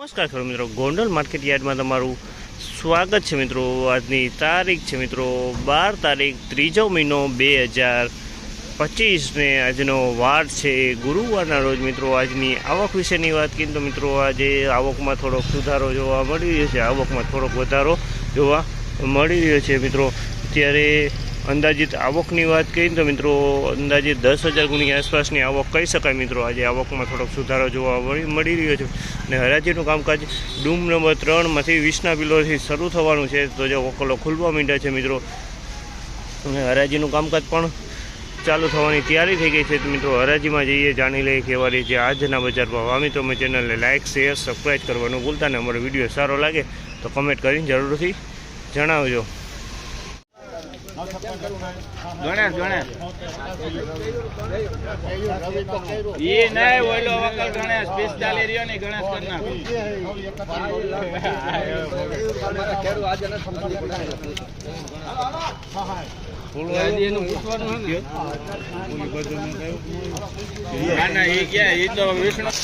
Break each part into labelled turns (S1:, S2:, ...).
S1: નમસ્કાર ખેડૂત મિત્રો. ગોંડલ માર્કેટ યાર્ડમાં તમારું સ્વાગત છે મિત્રો. આજની તારીખ છે મિત્રો બાર તારીખ, ત્રીજો મહિનો બે હજાર પચીસને આજનો વાર છે. ગુરુવારના રોજ મિત્રો આજની આવક વિશેની વાત કરીએ તો મિત્રો આજે આવકમાં થોડોક સુધારો જોવા મળી રહ્યો છે. આવકમાં થોડોક વધારો જોવા મળી રહ્યો છે મિત્રો. અત્યારે અંદાજિત આવકની વાત કરીએ તો મિત્રો અંદાજિત દસ હજાર ગુણી આસપાસની આવક કહી શકાય મિત્રો. આજે આવકમાં થોડોક સુધારો જોવા મળી રહ્યો છે. અને હરાજીનું કામકાજ ડૂમ નંબર ત્રણમાંથી વીસના બિલોથી શરૂ થવાનું છે. તો જે વકલો ખુલવા માંડ્યા છે મિત્રો. અને હરાજીનું કામકાજ પણ ચાલુ થવાની તૈયારી થઈ ગઈ છે. તો મિત્રો હરાજીમાં જઈએ, જાણી લઈએ કેવા રીતે આજના બજાર ભાવ. આ મિત્રો અમે ચેનલને લાઇક શેર સબસ્ક્રાઈબ કરવાનું ભૂલતા ને અમારો વીડિયો સારો લાગે તો કમેન્ટ કરીને જરૂરથી જણાવજો.
S2: ગણેશ ગણેશ ઈ નહીં ઓલો વકલ ગણેશ પિસ્તાલી રહ્યો ને ગણેશ ના?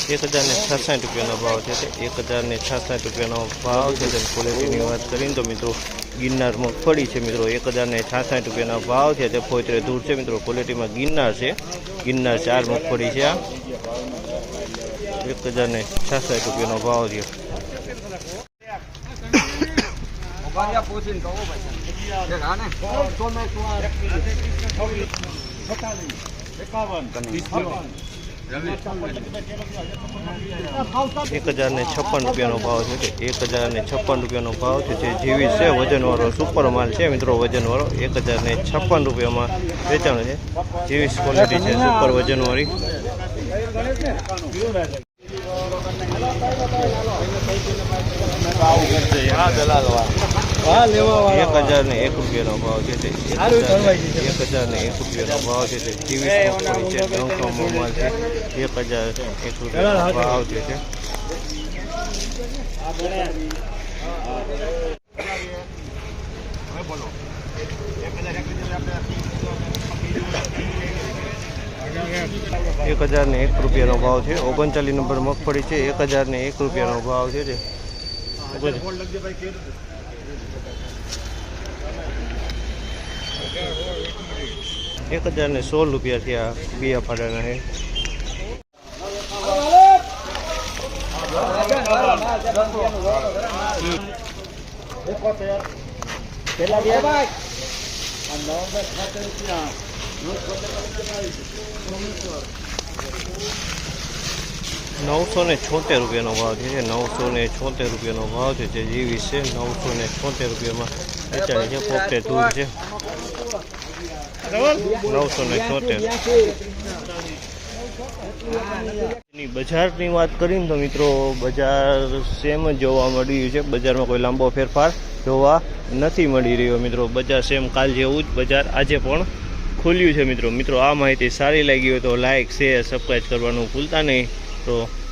S1: એક હજારને છાસઠ રૂપિયાનો ભાવ છે તે. એક હજારને છાસઠ રૂપિયાનો ભાવ છે તે ક્વોલિટીની વાત કરીને તો મિત્રો ગિરનાર મગફળી છે મિત્રો. એક હજારને છાસઠ રૂપિયાનો ભાવ છે તે પોતરે દૂર છે મિત્રો. ક્વોલિટીમાં ગિરનાર છે. ગિરનાર ચાર મગફળી છે આ. એક હજારને છાસઠ રૂપિયાનો ભાવ છે. એક હજારને છપ્પન રૂપિયાનો ભાવ છે એક હજારને છપ્પન રૂપિયાનો ભાવ છે જે જીવી છે વજનવાળો સુપર માલ છે મિત્રો વજનવાળો એક હજારને છપ્પન રૂપિયામાં વેચાણ છે. જીવીસ ક્વોલિટી છે સુપર વજનવાળી. એક હજાર ને એક રૂપિયાનો ભાવ છે તે. એક હજાર ને એક રૂપિયાનો ભાવ છે તે. ત્રીસ મગફળી છે ડંકામાં માલ છે. એક હજાર એક રૂપિયાનો ભાવ છે. તે એક હજાર ને એક રૂપિયાનો ભાવ છે. ઓગણચાલીસ નંબર મગફળી છે. એક હજાર ને એક રૂપિયાનો ભાવ છે એક હજાર ને સોળ રૂપિયા થયા બિયા ફાડાના છે નવસો ને છોતેર રૂપિયાનો ભાવ છે. નવસો ને રૂપિયાનો ભાવ છે. જે જેવી છે નવસો ને છોતેર રૂપિયામાં વેચાણી છે. પોતે દૂર છે. નવસો ને છોતેર બજારની વાત કરીને તો મિત્રો, બજાર સેમ જ જોવા રહ્યું છે. બજારમાં કોઈ લાંબો ફેરફાર જોવા નથી મળી રહ્યો મિત્રો. બજાર સેમ કાલ જેવું જ બજાર આજે પણ ખુલ્યું છે મિત્રો. મિત્રો, આ માહિતી સારી લાગી હોય તો લાઇક શેર સબસ્ક્રાઈબ કરવાનું ભૂલતા નહીં. to